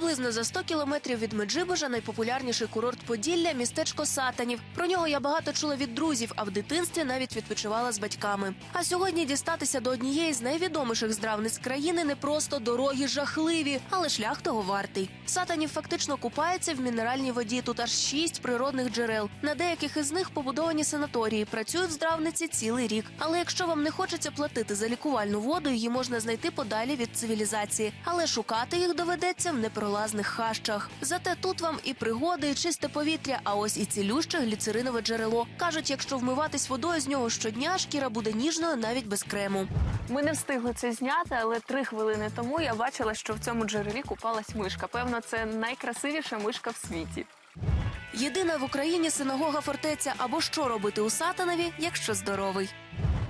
Приблизно за 100 кілометрів від Меджибожа найпопулярніший курорт Поділля містечко Сатанів. Про нього я багато чула від друзів, а в дитинстві навіть відпочивала з батьками. А сьогодні дістатися до однієї з найвідоміших здравниць країни не просто дороги жахливі, але шлях того вартий. Сатанів фактично купається в мінеральній воді. Тут аж шість природних джерел. На деяких із них побудовані санаторії. Працюють здравниці цілий рік. Але якщо вам не хочеться платити за лікувальну воду, її можна знайти подалі від цивілізації. Але шукати їх доведеться в непролазних хащах. Зате тут вам і пригоди, і чисте повітря, а ось і цілюще гліцеринове джерело. кажуть, якщо вмиватись водою з нього щодня, шкіра буде ніжною навіть без крему. Ми не встигли це зняти, але три хвилини тому я бачила, що в цьому джерелі купалась мишка. Певно, це найкрасивіша мишка в світі. Єдина в Україні синагога фортеця або що робити у Сатанові, якщо здоровий.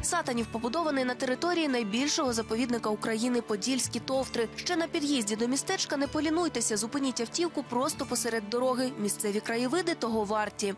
Сатанів побудований на території найбільшого заповідника України Подільські товтри. Ще на під'їзді до містечка не полінуйтеся, зупиніть автівку просто посеред дороги. Місцеві краєвиди того варті.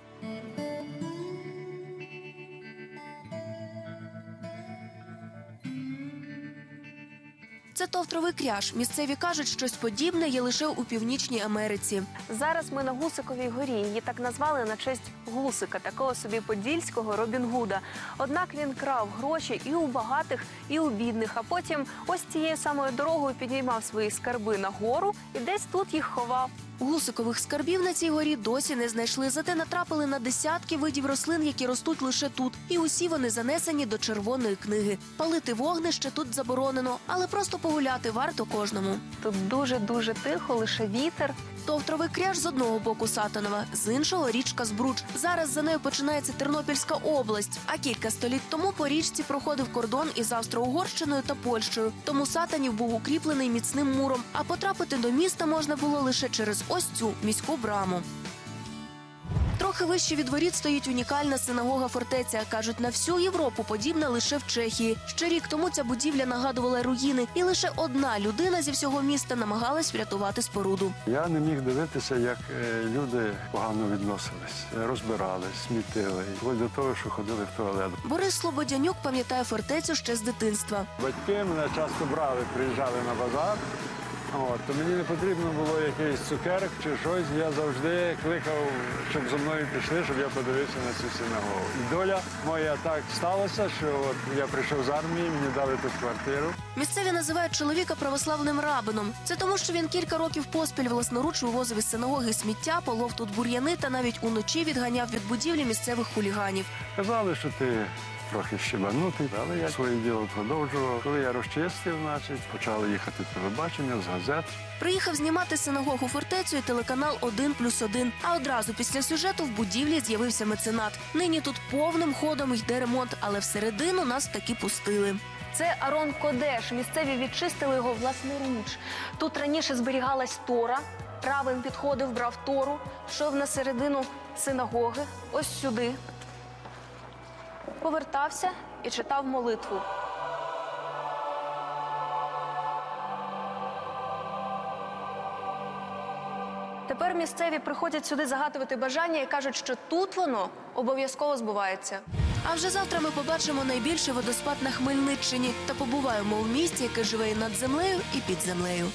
Це товтровий кряж. Місцеві кажуть, щось подібне є лише у північній Америці. Зараз ми на Гусиковій горі. Її так назвали на честь Гусика, такого собі подільського Робін Гуда. Однак він крав гроші і у багатих, і у бідних. А потім ось цією самою дорогою підіймав свої скарби на гору і десь тут їх ховав. Гусикових скарбів на цій горі досі не знайшли, зате натрапили на десятки видів рослин, які ростуть лише тут. І усі вони занесені до червоної книги. Палити вогнище тут заборонено, але просто погуляти варто кожному. Тут дуже дуже тихо, лише вітер. Товтровий кряж з одного боку Сатанова, з іншого річка Збруч. Зараз за нею починається Тернопільська область. А кілька століть тому по річці проходив кордон із Австро-Угорщиною та Польщею. Тому Сатанів був укріплений міцним муром. А потрапити до міста можна було лише через ось цю міську браму. Трохи вище від воріт стоїть унікальна синагога фортеця. кажуть, на всю Європу подібна лише в Чехії. Ще рік тому ця будівля нагадувала руїни, і лише одна людина зі всього міста намагалась врятувати споруду. Я не міг дивитися, як е, люди погано відносились, розбирались, смітили, вплоть до того, що ходили в туалет. Борис Слободянюк пам'ятає фортецю ще з дитинства. Батьки мене часто брали, приїжджали на базар. От, то мені не потрібно було якийсь цукерок чи щось. Я завжди кликав, щоб зі мною пішли, щоб я подивився на цю синагогу. І доля моя так сталася, що от я прийшов з армії, мені дали тут квартиру. Місцеві називають чоловіка православним рабином. Це тому, що він кілька років поспіль власноруч вивозив із синагоги сміття, полов тут бур'яни та навіть уночі відганяв від будівлі місцевих хуліганів. Казали, що ти трохи щебанутий, але я своє діло продовжував. Коли я розчистив, значить, почали їхати телебачення з газет. Приїхав знімати синагогу фортецю і телеканал «1 плюс 1». А одразу після сюжету в будівлі з'явився меценат. Нині тут повним ходом йде ремонт, але всередину нас таки пустили. Це Арон Кодеш. Місцеві відчистили його власноруч. Тут раніше зберігалась Тора. Правим підходив, брав Тору, йшов на середину синагоги, ось сюди. Повертався і читав молитву. Тепер місцеві приходять сюди загадувати бажання і кажуть, що тут воно обов'язково збувається. А вже завтра ми побачимо найбільший водоспад на Хмельниччині та побуваємо у місті, яке живе і над землею, і під землею.